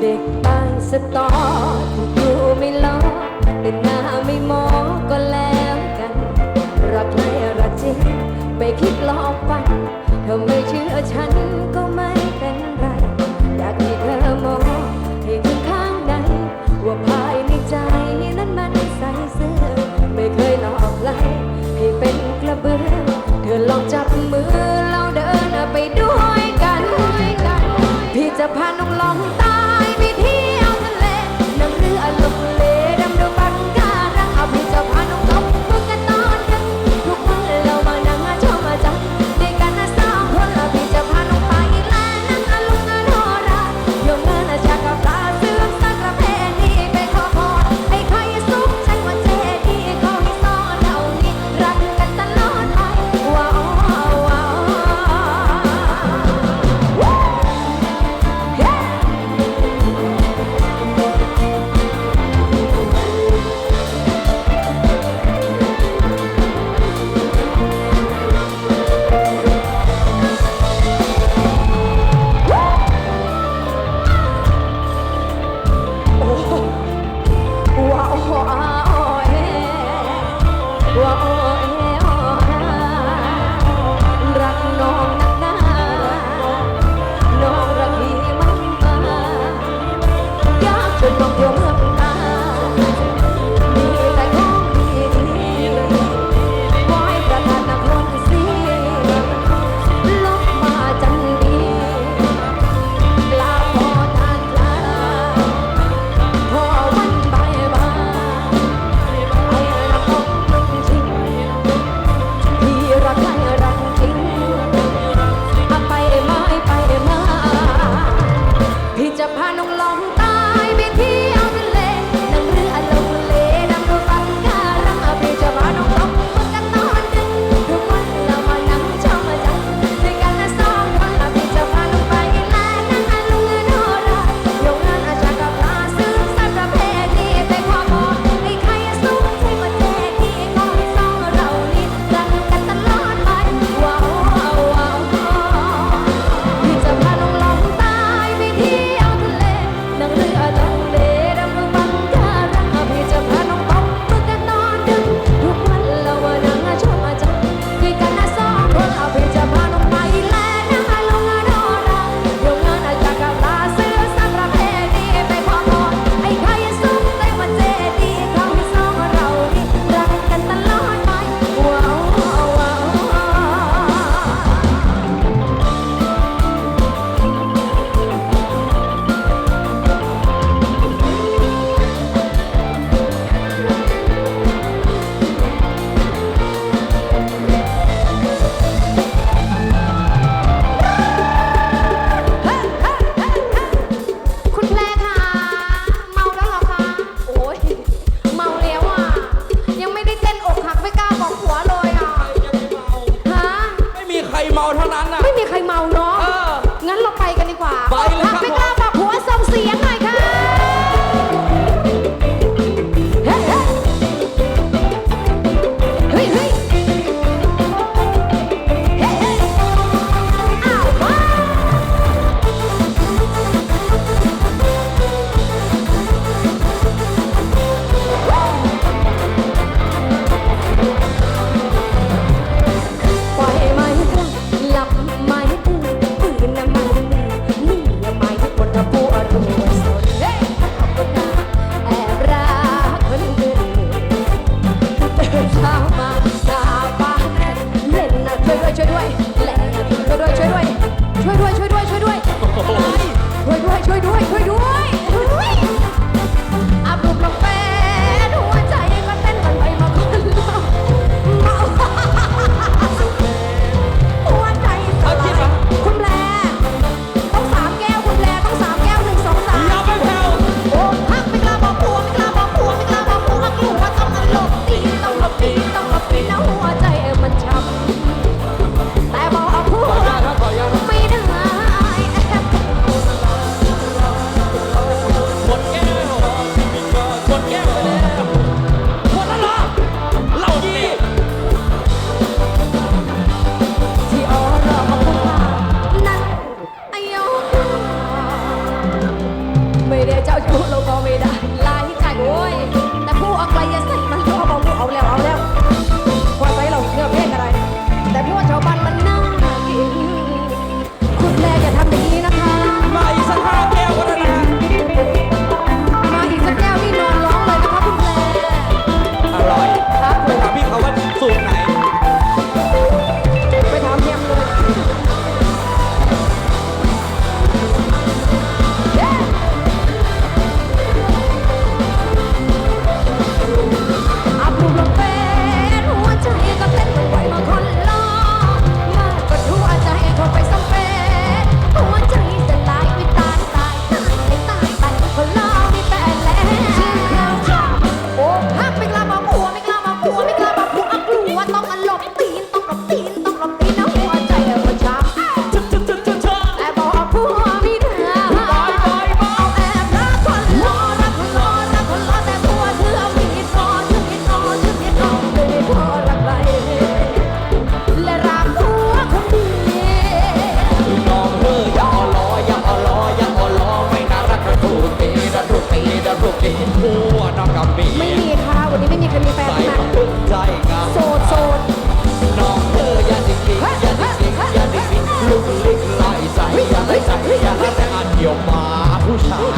เด็กบานสตอที่อยู่ไม่ล้อแต่หน้าไม่มองก็แล้วกัน รักไม่รักจริงไม่คิดหลอกฝันเธอไม่เชื่อฉันก็ไม่เป็นไร อยากให้เธอมองให้ถึงข้างในว่าภายในใจนั้นมันใสซื่อไม่เคยหลอกใครให้เป็นกระเบื้องเธอลองจับมือเราเดินไปด้วยกัน พี่จะพาน้องลองตา Công อยาทำให้อันเดียวมาผู้ชาย